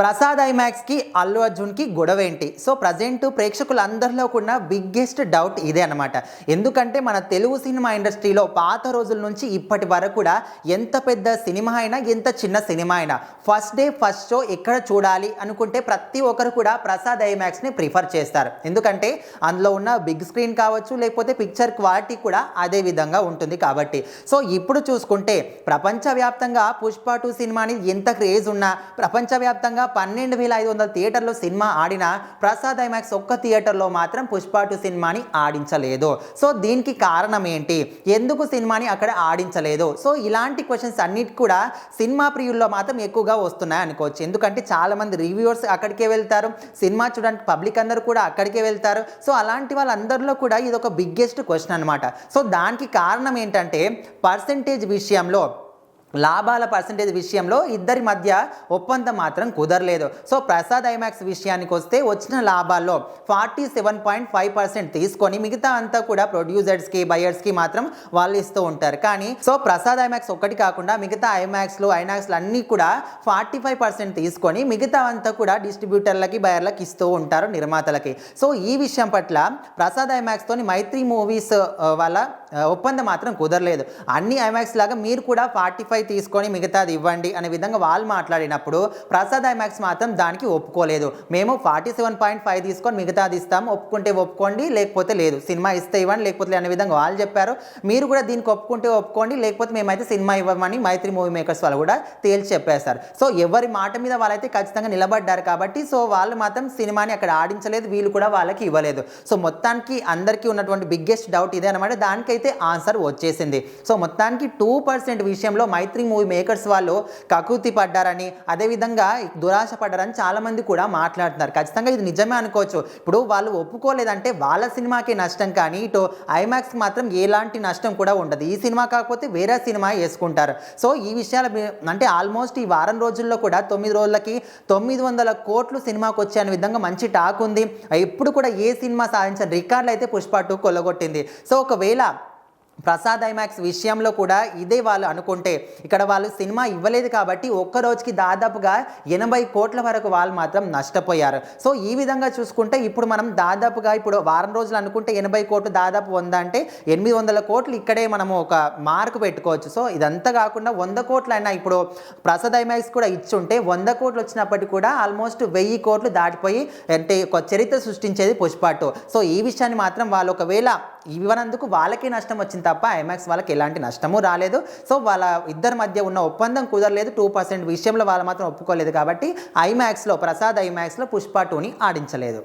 ప్రసాద్ ఐమాక్స్కి అల్లు అర్జున్కి గొడవ ఏంటి సో ప్రజెంట్ ప్రేక్షకులందరిలో కూడా బిగ్గెస్ట్ డౌట్ ఇదే అనమాట ఎందుకంటే మన తెలుగు సినిమా ఇండస్ట్రీలో పాత రోజుల నుంచి ఇప్పటి వరకు కూడా ఎంత పెద్ద సినిమా అయినా ఎంత చిన్న సినిమా అయినా ఫస్ట్ డే ఫస్ట్ షో ఎక్కడ చూడాలి అనుకుంటే ప్రతి ఒక్కరు కూడా ప్రసాద్ ఐమాక్స్ని ప్రిఫర్ చేస్తారు. ఎందుకంటే అందులో ఉన్న బిగ్ స్క్రీన్ కావచ్చు లేకపోతే పిక్చర్ క్వాలిటీ కూడా అదే విధంగా ఉంటుంది కాబట్టి. సో ఇప్పుడు చూసుకుంటే ప్రపంచవ్యాప్తంగా పుష్ప టూ సినిమాని ఎంత క్రేజ్ ఉన్నా ప్రపంచవ్యాప్తంగా పన్నెండు వేల ఐదు వందల థియేటర్లో సినిమా ఆడిన ప్రసాద్ ఐమాక్స్ ఒక్క థియేటర్లో మాత్రం పుష్ప టూ సినిమాని ఆడించలేదు. సో దీనికి కారణం ఏంటి? ఎందుకు సినిమాని అక్కడ ఆడించలేదు? సో ఇలాంటి క్వశ్చన్స్ అన్నిటి కూడా సినిమా ప్రియుల్లో మాత్రం ఎక్కువగా వస్తున్నాయి అనుకోవచ్చు. ఎందుకంటే చాలామంది రివ్యూవర్స్ అక్కడికే వెళ్తారు. సినిమా చూడడానికి పబ్లిక్ అందరూ కూడా అక్కడికే వెళ్తారు. సో అలాంటి వాళ్ళందరిలో కూడా ఇది ఒక బిగ్గెస్ట్ క్వశ్చన్ అనమాట సో దానికి కారణం ఏంటంటే పర్సంటేజ్ విషయంలో లాభాల పర్సంటేజ్ విషయంలో ఇద్దరి మధ్య ఒప్పందం మాత్రం కుదరలేదు. సో ప్రసాద్ ఐమాక్స్ విషయానికి వస్తే వచ్చిన లాభాల్లో forty seven point five percent తీసుకొని మిగతా అంతా కూడా ప్రొడ్యూసర్స్కి బయర్స్కి మాత్రం వాళ్ళు ఇస్తూ ఉంటారు. కానీ సో ప్రసాద్ ఐమాక్స్ ఒక్కటి కాకుండా మిగతా ఐమాక్స్లు ఐనాక్స్లు అన్నీ కూడా ఫార్టీ ఫైవ్ పర్సెంట్ తీసుకొని మిగతా అంతా కూడా డిస్ట్రిబ్యూటర్లకి బయర్లకి ఇస్తూ ఉంటారు నిర్మాతలకి. సో ఈ విషయం పట్ల ప్రసాద్ ఐమాక్స్తోని మైత్రి మూవీస్ వాళ్ళ ఒప్పందం మాత్రం కుదరలేదు. అన్ని ఐమాక్స్ లాగా మీరు కూడా ఫార్టీ ఫైవ్ తీసుకొని మిగతాది ఇవ్వండి అనే విధంగా వాళ్ళు మాట్లాడినప్పుడు ప్రసాద్ ఐమాక్స్ మాత్రం దానికి ఒప్పుకోలేదు. మేము ఫార్టీ సెవెన్ పాయింట్ ఫైవ్ తీసుకొని మిగతాది ఇస్తాం ఒప్పుకుంటే ఒప్పుకోండి లేకపోతే లేదు. సినిమా ఇస్తే ఇవ్వండి లేకపోతే అనే విధంగా వాళ్ళు చెప్పారు. మీరు కూడా దీనికి ఒప్పుకుంటే ఒప్పుకోండి లేకపోతే మేమైతే సినిమా ఇవ్వమని మైత్రి మూవీ మేకర్స్ వాళ్ళు కూడా తేల్చి చెప్పేశారు. సో ఎవరి మాట మీద వాళ్ళైతే ఖచ్చితంగా నిలబడ్డారు కాబట్టి సో వాళ్ళు మాత్రం సినిమాని అక్కడ ఆడించలేదు వీళ్ళు కూడా వాళ్ళకి ఇవ్వలేదు. సో మొత్తానికి అందరికీ ఉన్నటువంటి బిగ్గెస్ట్ డౌట్ ఇదే అనమాట దానికైతే ఆన్సర్ వచ్చేసింది. సో మొత్తానికి టూ పర్సెంట్ విషయంలో మైత్రి మూవీ మేకర్స్ వాళ్ళు కకృతి పడ్డారని అదేవిధంగా దురాశ పడ్డారని చాలామంది కూడా మాట్లాడుతున్నారు. ఖచ్చితంగా ఇది నిజమే అనుకోవచ్చు. ఇప్పుడు వాళ్ళు ఒప్పుకోలేదంటే వాళ్ళ సినిమాకి నష్టం కానీ ఇటు ఐమాక్స్ మాత్రం ఎలాంటి నష్టం కూడా ఉండదు. ఈ సినిమా కాకపోతే వేరే సినిమా వేసుకుంటారు. సో ఈ విషయాల అంటే ఆల్మోస్ట్ ఈ వారం రోజుల్లో కూడా తొమ్మిది రోజులకి తొమ్మిది వందల కోట్లు సినిమాకి వచ్చే అనే విధంగా మంచి టాక్ ఉంది. ఎప్పుడు కూడా ఏ సినిమా సాధించిన రికార్డులు అయితే పుష్ప టూ కొల్లగొట్టింది. సో ఒకవేళ ప్రసాద్ ఐమాక్స్ విషయంలో కూడా ఇదే వాళ్ళు అనుకుంటే ఇక్కడ వాళ్ళు సినిమా ఇవ్వలేదు కాబట్టి ఒక్క రోజుకి దాదాపుగా ఎనభై కోట్ల వరకు వాళ్ళు మాత్రం నష్టపోయారు. సో ఈ విధంగా చూసుకుంటే ఇప్పుడు మనం దాదాపుగా ఇప్పుడు వారం రోజులు అనుకుంటే ఎనభై కోట్లు దాదాపు వంద అంటే ఎనిమిది వందల కోట్లు ఇక్కడే మనము ఒక మార్క్ పెట్టుకోవచ్చు. సో ఇదంతా కాకుండా వంద కోట్లు అయినా ఇప్పుడు ప్రసాద్ ఐమాక్స్ కూడా ఇచ్చుంటే వంద కోట్లు వచ్చినప్పటికీ కూడా ఆల్మోస్ట్ వెయ్యి కోట్లు దాటిపోయి అంటే ఒక చరిత్ర సృష్టించేది పుష్పాటు సో ఈ విషయాన్ని మాత్రం వాళ్ళు ఒకవేళ ఇవ్వనందుకు వాళ్ళకే నష్టం వచ్చింది తప్ప ఐమాక్స్ వాళ్ళకి ఎలాంటి నష్టము రాలేదు. సో వాళ్ళ ఇద్దరి మధ్య ఉన్న ఒప్పందం కుదరలేదు. టూ పర్సెంట్ విషయంలో వాళ్ళు మాత్రం ఒప్పుకోలేదు కాబట్టి ఐమాక్స్లో ప్రసాద్ ఐమాక్స్లో పుష్ప టూని ఆడించలేదు.